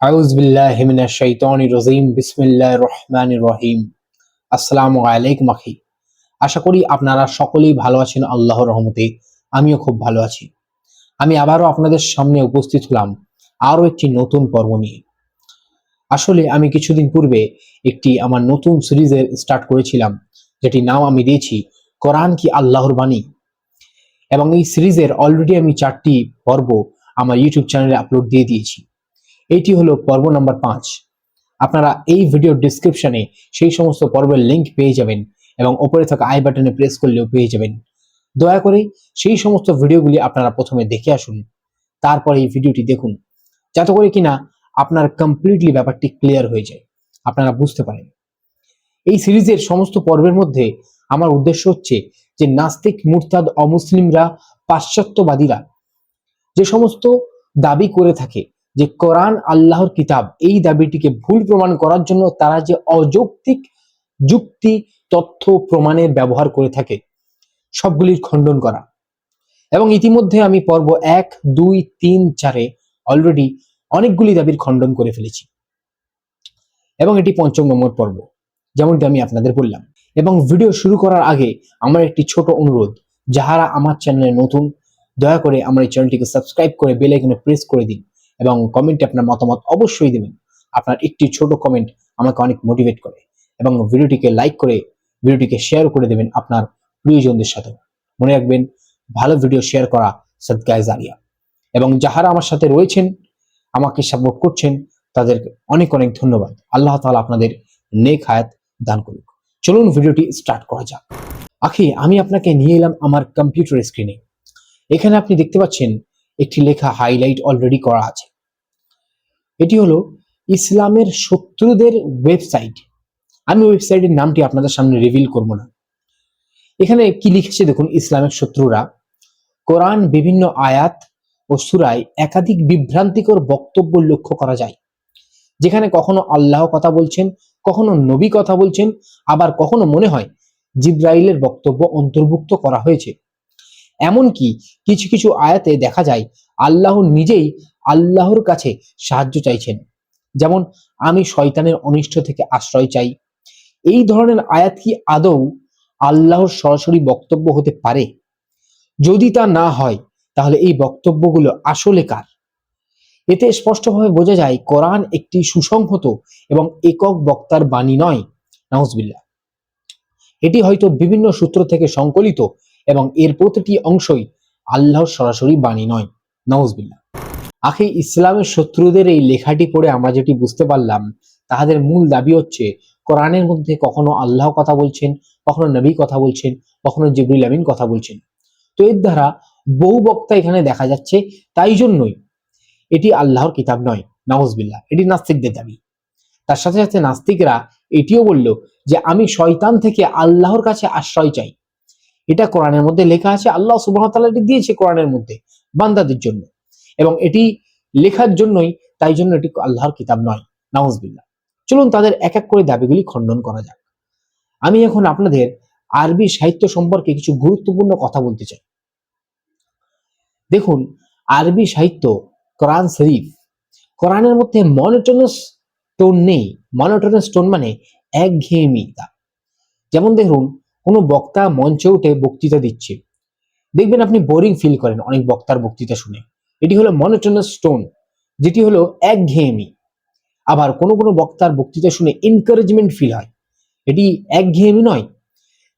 আউজ বিল্লাহ মিনাশ শাইতানির রাজিম, বিসমিল্লাহির রহমানির রহিম। আসসালামু আলাইকুম আখি। আশা করি আপনারা সকলেই ভালো আছেন, আল্লাহর রহমতে। আমিও খুব ভালো আছি। আমি আবারও আপনাদের সামনে উপস্থিত হলাম আরও একটি নতুন পর্ব নিয়ে। আসলে আমি কিছুদিন পূর্বে একটি আমার নতুন সিরিজের স্টার্ট করেছিলাম যেটি নাম আমি দিয়েছি, কোরআন কি আল্লাহর বাণী? এবং এই সিরিজের অলরেডি আমি চারটি পর্ব আমার ইউটিউব চ্যানেলে আপলোড দিয়ে দিয়েছি। এইটি হলো পর্ব নাম্বার পাঁচ। আপনারা এই ভিডিও ডিসক্রিপশনে সেই সমস্ত পর্বের লিঙ্ক পেয়ে যাবেন এবং ওপরে থাকা আই বাটনে প্রেস করলেও পেয়ে যাবেন। দয়া করে সেই সমস্ত ভিডিওগুলি আপনারা প্রথমে দেখে আসুন, তারপরে এই ভিডিওটি দেখুন, যাতে করে কিনা আপনার কমপ্লিটলি ব্যাপারটি ক্লিয়ার হয়ে যায়। আপনারা বুঝতে পারেন। এই সিরিজের সমস্ত পর্বের মধ্যে আমার উদ্দেশ্য হচ্ছে যে নাস্তিক, মুরতাদ, অমুসলিমরা, পাশ্চাত্যবাদীরা যে সমস্ত দাবি করে থাকে যে কোরআন আল্লাহর কিতাব, এই দাবিটিকে ভুল প্রমাণ করার জন্য তারা যে অযৌক্তিক যুক্তি, তথ্য, প্রমাণের ব্যবহার করে থাকে, সবগুলির খণ্ডন করা। এবং ইতিমধ্যে আমি পর্ব এক, দুই, তিন, চারে অলরেডি অনেকগুলি দাবির খণ্ডন করে ফেলেছি। এবং এটি পঞ্চম নম্বর পর্ব, যেমনটি আমি আপনাদের বললাম। এবং ভিডিও শুরু করার আগে আমার একটি ছোট অনুরোধ, যাহারা আমার চ্যানেলে নতুন, দয়া করে আমার এই চ্যানেলটিকে সাবস্ক্রাইব করে বেল আইকনে প্রেস করে দিন। এবং কমেন্টে আপনার মতামত অবশ্যই দেবেন। আপনার একটি ছোট কমেন্ট আমাকে অনেক মোটিভেট করে এবং ভিডিওটিকে লাইক করে, ভিডিওটিকে শেয়ার করে দেবেন আপনার প্রিয়জনদের সাথে। মনে রাখবেন, ভালো ভিডিও শেয়ার করা সদকায় জারিয়া এবং যাহারা আমার সাথে রয়েছেন, আমাকে সাপোর্ট করছেন, তাদের অনেক অনেক ধন্যবাদ। আল্লাহ তাআলা আপনাদের নেক হায়াত দান করুক। চলুন ভিডিওটি স্টার্ট করা যাক। আখি, আমি আপনাকে নিয়ে এলাম আমার কম্পিউটার স্ক্রিনে এখানে আপনি দেখতে পাচ্ছেন, একটি লেখা হাইলাইট অলরেডি করা আছে। এটি হলো ইসলামের শত্রুদের ওয়েবসাইট আমি ওয়েবসাইটের নামটি আপনাদের সামনে রিভিল করব না। এখানে কি লিখেছে দেখুন, ইসলামের শত্রুরা। কোরআন বিভিন্ন আয়াত ও সুরায় একাধিক বিভ্রান্তিকর বক্তব্য লক্ষ্য করা যায়। যেখানে কখনো আল্লাহ কথা বলছেন, কখনো নবী কথা বলছেন, আবার কখনো মনে হয় জিব্রাইলের বক্তব্য অন্তর্ভুক্ত করা হয়েছে। এমনকি কিছু কিছু আয়াতে দেখা যায় আল্লাহ নিজেই আল্লাহর কাছে সাহায্য চাইছেন। যেমন, আমি শয়তানের অনিষ্ট থেকে আশ্রয় চাই। এই ধরনের আয়াত কি আদৌ আল্লাহর সরাসরি বক্তব্য হতে পারে? যদি তা না হয়, তাহলে এই বক্তব্যগুলো আসলে কার? এতে স্পষ্টভাবে বোঝা যায়, কোরআন একটি সুসংহত এবং একক বক্তার বাণী নয়। নাউজবিল্লা এটি হয়তো বিভিন্ন সূত্র থেকে সংকলিত এবং এর প্রতিটি অংশই আল্লাহর সরাসরি বাণী নয়। নওয়াজবিল্লা আখি, ইসলামের শত্রুদের এই লেখাটি পড়ে আমরা যেটি বুঝতে পারলাম, তাহাদের মূল দাবি হচ্ছে, কোরআনের মধ্যে কখনো আল্লাহ কথা বলছেন, কখনো নবী কথা বলছেন, কখনো জিবরুল আমিন কথা বলছেন। তো এর দ্বারা বহু বক্তা এখানে দেখা যাচ্ছে, তাই জন্যই এটি আল্লাহর কিতাব নয় নওয়াজবিল্লা এটি নাস্তিকদের দাবি। তার সাথে সাথে নাস্তিকরা এটিও বলল যে, আমি শয়তান থেকে আল্লাহর কাছে আশ্রয় চাই। এটা কোরআনের মধ্যে লেখা আছে, আল্লাহ সুবাহতাল্লাহ এটি দিয়েছে কোরআনের মধ্যে। বান্দাদের জন্য। এবং এটি লেখার জন্যই, তাই জন্য এটি আল্লাহর কিতাব নয়। নাউজবিল্লা চলুন তাদের এক এক করে দাবিগুলি খণ্ডন করা যাক। আমি এখন আপনাদের আরবি সাহিত্য সম্পর্কে কিছু গুরুত্বপূর্ণ কথা বলতে চাই। দেখুন, আরবি সাহিত্য, কোরআন শরীফ। কোরআনের মধ্যে মনোটনাস টোন নেই। মনোটনাস টোন মানে একঘেয়েমিতা যেমন দেখুন কোনো বক্তা মঞ্চে উঠে বক্তৃতা দিচ্ছে। দেখবেন আপনি বোরিং ফিল করেন অনেক বক্তার বক্তৃতা শুনে। এটি হলো মনোটনাস টোন যেটি হলো একঘেয়েমি। আবার কোনো কোনো বক্তার বক্তৃতা শুনে এনকারেজমেন্ট ফিল হয়। এটি একঘেয়েমি নয়।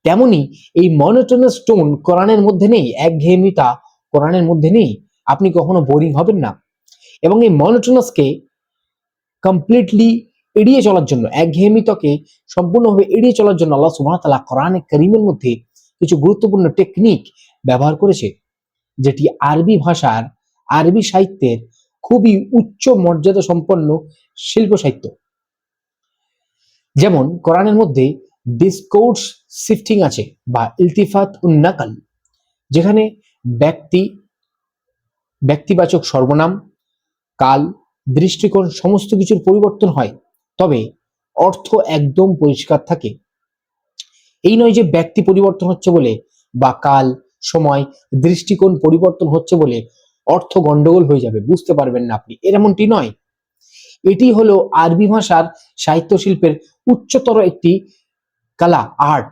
তেমনি এই মনোটনাস টোন কোরআনের মধ্যে নেই, একঘেয়েমিতা কোরআনের মধ্যে নেই। আপনি কখনো বোরিং হবেন না। এবং এই মনোটনাসকে কমপ্লিটলি এড়িয়ে চলার জন্য, একঘেয়েমিতকে সম্পূর্ণভাবে এড়িয়ে চলার জন্য আল্লাহ সুবহানাহু কোরআনে করিমের মধ্যে কিছু গুরুত্বপূর্ণ টেকনিক ব্যবহার করেছে, যেটি আরবি ভাষার, আরবি সাহিত্যের খুবই উচ্চ মর্যাদা সম্পন্ন শিল্প সাহিত্য। যেমন কোরআনের মধ্যে ডিসকোর্স শিফটিং আছে বা ইলতিফাত উন্নাকাল যেখানে ব্যক্তি, ব্যক্তিবাচক সর্বনাম, কাল, দৃষ্টিকোণ সমস্ত কিছুর পরিবর্তন হয়, তবে অর্থ একদম পরিষ্কার থাকে। এই নয় যে ব্যক্তি পরিবর্তন হচ্ছে বলে বা কাল সময় দৃষ্টিকোণ পরিবর্তন হচ্ছে বলে অর্থ গন্ডগোল হয়ে যাবে, বুঝতে পারবেন না আপনি। এমনটি নয়। এটি হলো আরবি ভাষার সাহিত্য শিল্পের উচ্চতর একটি কালা আর্ট,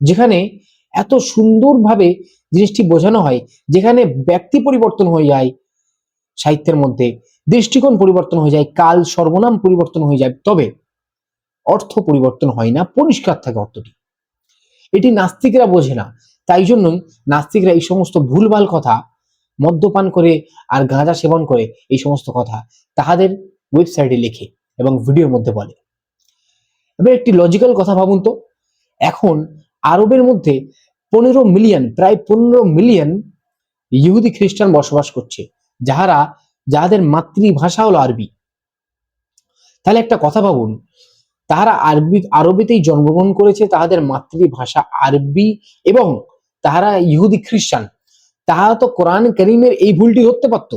যেখানে এত সুন্দরভাবে জিনিসটি বোঝানো হয়, যেখানে ব্যক্তি পরিবর্তন হয়ে যায় সাহিত্যের মধ্যে, দৃষ্টিকোণ পরিবর্তন হয়ে যায়, কাল সর্বনাম পরিবর্তন হয়ে যায়। তবে অর্থ পরিবর্তন হয় না, পরিষ্কার থাকে অর্থটি। এটি নাস্তিকরা বোঝে না। তাই জন্যই নাস্তিকরা এই সমস্ত ভুলভাল কথা মদ্যপান করে আর গাঁজা সেবন করে এই সমস্ত কথা তাহাদের ওয়েবসাইটে লেখে এবং ভিডিওর মধ্যে বলে। এবার একটি লজিক্যাল কথা ভাবুন তো, এখন আরবের মধ্যে পনেরো মিলিয়ন প্রায় পনেরো মিলিয়ন ইহুদি খ্রিস্টান বসবাস করছে, যাহারা, যাহাদের মাতৃভাষা হলো আরবি। তাহলে একটা কথা ভাবুন, তাহারা আরবি, আরবিতেই জন্মগ্রহণ করেছে, তাহাদের মাতৃভাষা আরবি এবং তাহারা ইহুদি খ্রিস্টান তাহারা তো কোরআন করিমের এই ভুলটি ধরতে পারতো।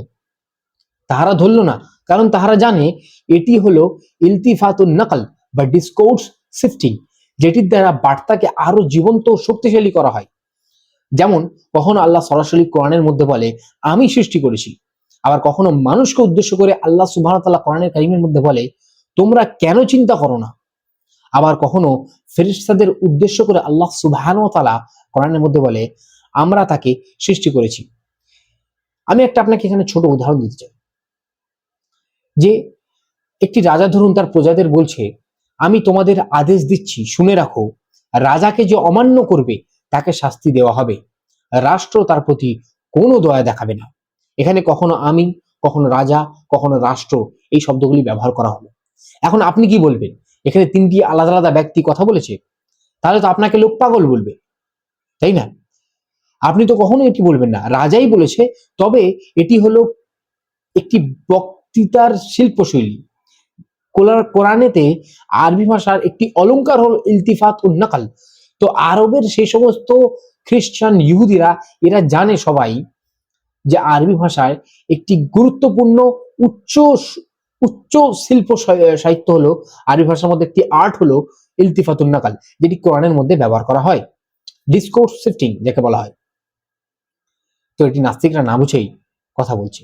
তাহারা ধরল না, কারণ তাহারা জানে এটি হলো ইলতিফাতুন নকল বা ডিসকোর্স শিফটিং যেটির দ্বারা বার্তাকে আরও জীবন্ত শক্তিশালী করা হয়। যেমন, কখনো আল্লাহ সরাসরি কোরআনের মধ্যে বলে, আমি সৃষ্টি করেছি। আবার কখনো মানুষকে উদ্দেশ্য করে আল্লাহ সুবাহ তাল্লাহ কোরআনের কারিমের মধ্যে বলে, তোমরা কেন চিন্তা করো না? আবার কখনো ফেরিস্তাদের উদ্দেশ্য করে আল্লাহ সুবাহান তালা কোরআনের মধ্যে বলে, আমরা তাকে সৃষ্টি করেছি। আমি একটা আপনাকে এখানে ছোট উদাহরণ দিতে চাই। যে একটি রাজা ধরুন, তার প্রজাদের বলছে, আমি তোমাদের আদেশ দিচ্ছি, শুনে রাখো, রাজাকে যে অমান্য করবে, তাকে শাস্তি দেওয়া হবে। রাষ্ট্র তার প্রতি কোনো দয়া দেখাবে না। এখানে কখনো আমি, কখনো রাজা, কখনো রাষ্ট্র, এই শব্দগুলি ব্যবহার করা হলো। এখন আপনি কি বলবেন? এখানে তিনটি আলাদা আলাদা ব্যক্তি কথা বলেছে। তাহলে তো আপনাকে লোক পাগল বলবে। তাই না? আপনি তো কখনো এটি বলবেন না। রাজাই বলেছে, তবে এটি হলো একটি বক্তৃতার শিল্পশৈলী। কোরআ- কোরআনেতে আরবি ভাষার একটি অলঙ্কার হল ইলতিফাত উন্নাকাল তো আরবের সেই সমস্ত খ্রিস্টান ইহুদিরা, এরা জানে সবাই যে আরবি ভাষায় একটি গুরুত্বপূর্ণ উচ্চ উচ্চ শিল্প সাহিত্য হলো, আরবি ভাষার মধ্যে একটি আর্ট হলো ইলতিফাতুন নাকাল, যেটি কোরআনের মধ্যে ব্যবহার করা হয়। ডিসকোর্স শিফটিং যাকে বলা হয়। তো এটি নাস্তিকরা না বুঝেই কথা বলছে।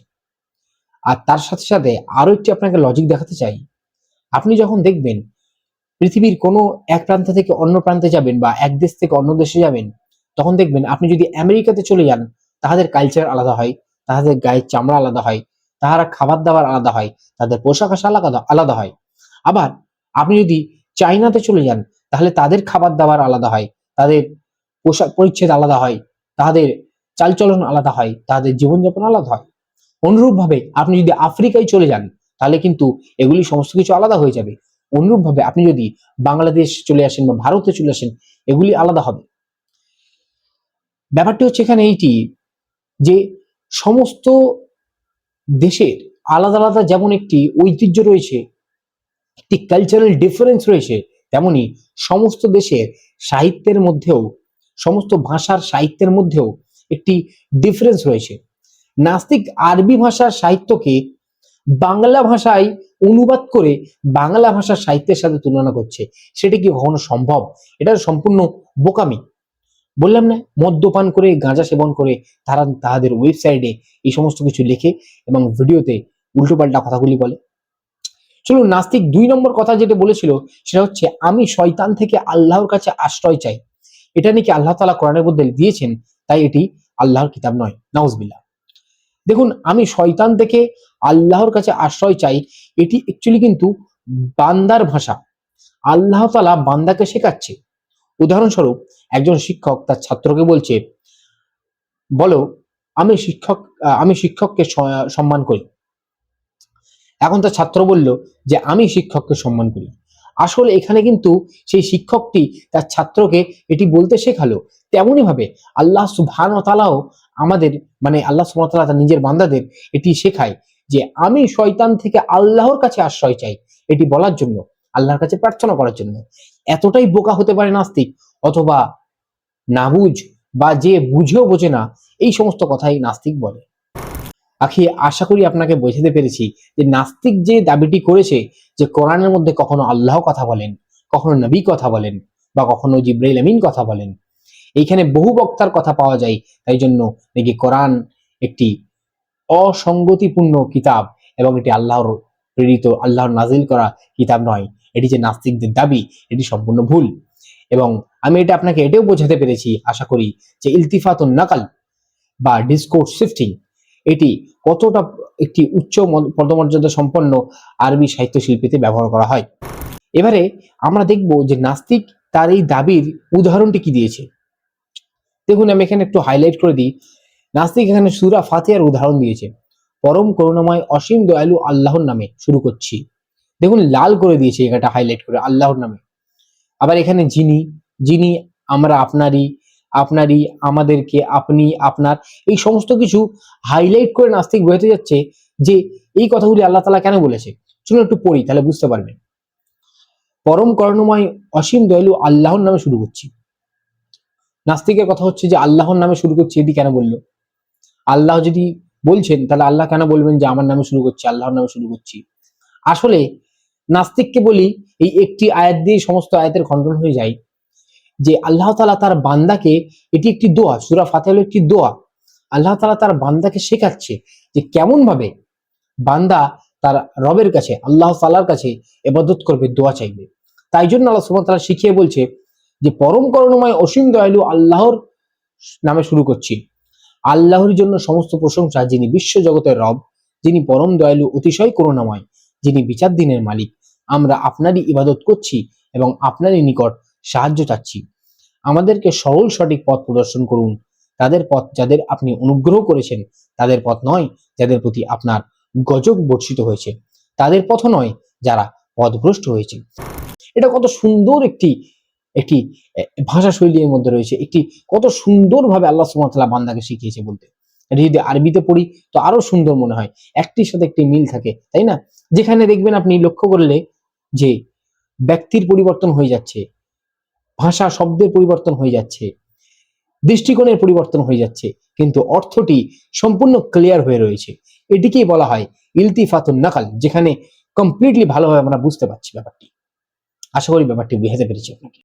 আর তার সাথে সাথে আরও একটি আপনাকে লজিক দেখাতে চাই। আপনি যখন দেখবেন পৃথিবীর কোনো এক প্রান্ত থেকে অন্য প্রান্তে যাবেন বা এক দেশ থেকে অন্য দেশে যাবেন, তখন দেখবেন আপনি যদি আমেরিকাতে চলে যান, তাহাদের কালচার আলাদা হয়, তাহাদের গায়ের চামড়া আলাদা হয়, তাহারা খাবার দাবার আলাদা হয়, তাদের পোশাক আশা আলাদা আলাদা হয়। আবার আপনি যদি চাইনাতে চলে যান, তাহলে তাদের খাবার দাবার আলাদা হয়, তাদের পোশাক পরিচ্ছেদ আলাদা হয় তাদের চালচলন আলাদা হয় তাদের জীবনযাপন আলাদা হয়। অনুরূপভাবে আপনি যদি আফ্রিকায় চলে যান, তাহলে কিন্তু এগুলি সমস্ত কিছু আলাদা হয়ে যাবে। অনুরূপভাবে আপনি যদি বাংলাদেশ চলে আসেন বা ভারতে চলে আসেন, এগুলি আলাদা হবে। ব্যাপারটি হচ্ছে এখানে এইটি যে সমস্ত দেশের আলাদা আলাদা যেমন একটি ঐতিহ্য রয়েছে, একটি কালচারাল ডিফারেন্স রয়েছে, তেমনি সমস্ত দেশের সাহিত্যের মধ্যেও সমস্ত ভাষার সাহিত্যের মধ্যেও একটি ডিফারেন্স রয়েছে। নাস্তিক আরবি ভাষার সাহিত্যকে বাংলা ভাষায় অনুবাদ করে বাংলা ভাষার সাহিত্যের সাথে তুলনা করছে। সেটা কি কখনো সম্ভব? এটা সম্পূর্ণ বোকামি। বললাম না, মদ্যপান করে, গাঁজা সেবন করে তারা তাদের ওয়েবসাইটে এই সমস্ত কিছু লেখে এবং ভিডিওতে উল্টোপাল্টা কথাগুলি বলে। চলুন, নাস্তিক দুই নম্বর কথা যেটা বলেছিল, সেটা হচ্ছে, আমি শয়তান থেকে আল্লাহর কাছে আশ্রয় চাই। এটা নাকি আল্লাহ তালা কোরআনের মধ্যে দিয়েছেন, তাই এটি আল্লাহর কিতাব নয়। নাউজবিল্লাহ। দেখুন, আমি শয়তান থেকে আল্লাহর কাছে আশ্রয় চাই, এটি অ্যাকচুয়ালি কিন্তু বান্দার ভাষা। আল্লাহ তালা বান্দাকে শেখাচ্ছে। উদাহরণস্বরূপ, একজন শিক্ষক তার ছাত্রকে বলছে, বলো, আমি শিক্ষক, আমি শিক্ষককে সম্মান করি। এখন তার ছাত্র বলল যে, আমি শিক্ষককে সম্মান করি। আসলে এখানে কিন্তু সেই শিক্ষকটি তার ছাত্রকে এটি বলতে শেখালো। তেমনই ভাবে আল্লাহ সুবহান তালাও আমাদের মানে আল্লাহ সুবহান তাআলা তার নিজের বান্দাদের এটি শেখায় যে আমি শয়তান থেকে আল্লাহর কাছে আশ্রয় চাই এটি বলার জন্য, আল্লাহর কাছে প্রার্থনা করার জন্য। এতটাই বোকা হতে পারে নাস্তিক অথবা নাবুঝ বা যে বুঝেও বোঝে না, এই সমস্ত কথাই নাস্তিক বলে। আখি, আশা করি আপনাকে বোঝাতে পেরেছি যে নাস্তিক যে দাবিটি করেছে যে কোরআনের মধ্যে কখনো আল্লাহ কথা বলেন, কখনো নবী কথা বলেন বা কখনো জিব্রাইল আমিন কথা বলেন। এইখানে বহু বক্তার কথা পাওয়া যায়, তাই জন্য নাকি কোরআন একটি অসঙ্গতিপূর্ণ কিতাব এবং এটি আল্লাহর প্রেরিত, আল্লাহর নাজিল করা কিতাব নয়। এটি যে নাস্তিকদের দাবি, এটি সম্পূর্ণ ভুল। এবং আমি এটা আপনাকে এটাও বোঝাতে পেরেছি, আশা করি যে ইলতিফাতুন নাকাল বা ডিসকোর্স শিফটিং এটি কতটা একটি উচ্চ পদমর্যাদা সম্পন্ন আরবি সাহিত্য শিল্পীতে ব্যবহার করা হয়। এবারে আমরা দেখব যে নাস্তিক তার এই দাবির উদাহরণটি কি দিয়েছে। দেখুন, আমি এখানে একটু হাইলাইট করে দিই। নাস্তিক এখানে সুরা ফাতিহার উদাহরণ দিয়েছে। পরম করুণাময় অসীম দয়ালু আল্লাহর নামে শুরু করছি। দেখুন, লাল করে দিয়েছে এটা হাইলাইট করে, আল্লাহর নামে। আবার এখানে যিনি যিনি আমরা আপনারই আপনারই, আমাদেরকে, আপনি, আপনার, এই সমস্ত কিছু হাইলাইট করে নাস্তিক বোঝাতে যাচ্ছে যে এই কথাগুলি আল্লাহ তালা কেন বলেছে? চলুন একটু পড়ি, তাহলে বুঝতে পারবেন। পরম করুণাময় অসীম দয়ালু আল্লাহর নামে শুরু করছি। নাস্তিকের কথা হচ্ছে যে আল্লাহর নামে শুরু করছি, এটি কেন বলল? আল্লাহ যদি বলছেন, তাহলে আল্লাহ কেন বলবেন যে আমার নামে শুরু করছি, আল্লাহর নামে শুরু করছি? আসলে নাস্তিককে বলি, এই একটি আয়াত দিয়ে সমস্ত আয়াতের খণ্ডন হয়ে যায়। যে আল্লাহ তালা তার বান্দাকে, এটি একটি দোয়া, সুরা ফাতে একটি দোয়া। আল্লাহ তালা তার বান্দাকে শেখাচ্ছে যে কেমন ভাবে বান্দা তার রবের কাছে, আল্লাহ তালার কাছে এবাদত করবে, দোয়া চাইবে। তাই জন্য আল্লাহ ওয়া তাআলা শিখিয়ে বলছে যে পরম করুণাময়, অসীম দয়ালু আল্লাহর নামে শুরু করছি। আল্লাহর জন্য সমস্ত প্রশংসা, যিনি বিশ্ব জগতের রব, যিনি পরম দয়ালু, অতিশয় করুণাময়, যিনি বিচার দিনের মালিক। আমরা আপনারই ইবাদত করছি এবং আপনারই নিকট সাহায্য চাচ্ছি। আমাদেরকে সরল সঠিক পথ প্রদর্শন করুন। তাদের পথ যাদের আপনি অনুগ্রহ করেছেন, তাদের পথ নয় যাদের প্রতি আপনার গজব বর্ষিত হয়েছে। তাদের পথ নয় যারা পথভ্রষ্ট হয়েছে। এটা কত সুন্দর একটি একটি ভাষা শৈলীর মধ্যে রয়েছে। একটি কত সুন্দরভাবে আল্লাহ সুমতলা বান্দাকে শিখিয়েছে বলতে। এটা যদি আরবিতে পড়ি তো আরও সুন্দর মনে হয়। একটির সাথে একটি মিল থাকে, তাই না? যেখানে দেখবেন আপনি লক্ষ্য করলে যে ব্যক্তির পরিবর্তন হয়ে যাচ্ছে। ভাষা শব্দের পরিবর্তন হয়ে যাচ্ছে, দৃষ্টিকোণের পরিবর্তন হয়ে যাচ্ছে, কিন্তু অর্থটি সম্পূর্ণ ক্লিয়ার হয়ে রয়েছে। এটিকেই বলা হয় ইলতিফাতুন নাকাল, যেখানে কমপ্লিটলি ভালোভাবে আমরা বুঝতে পারছি ব্যাপারটি। আশা করি ব্যাপারটি বুঝাতে পেরেছি আপনাকে।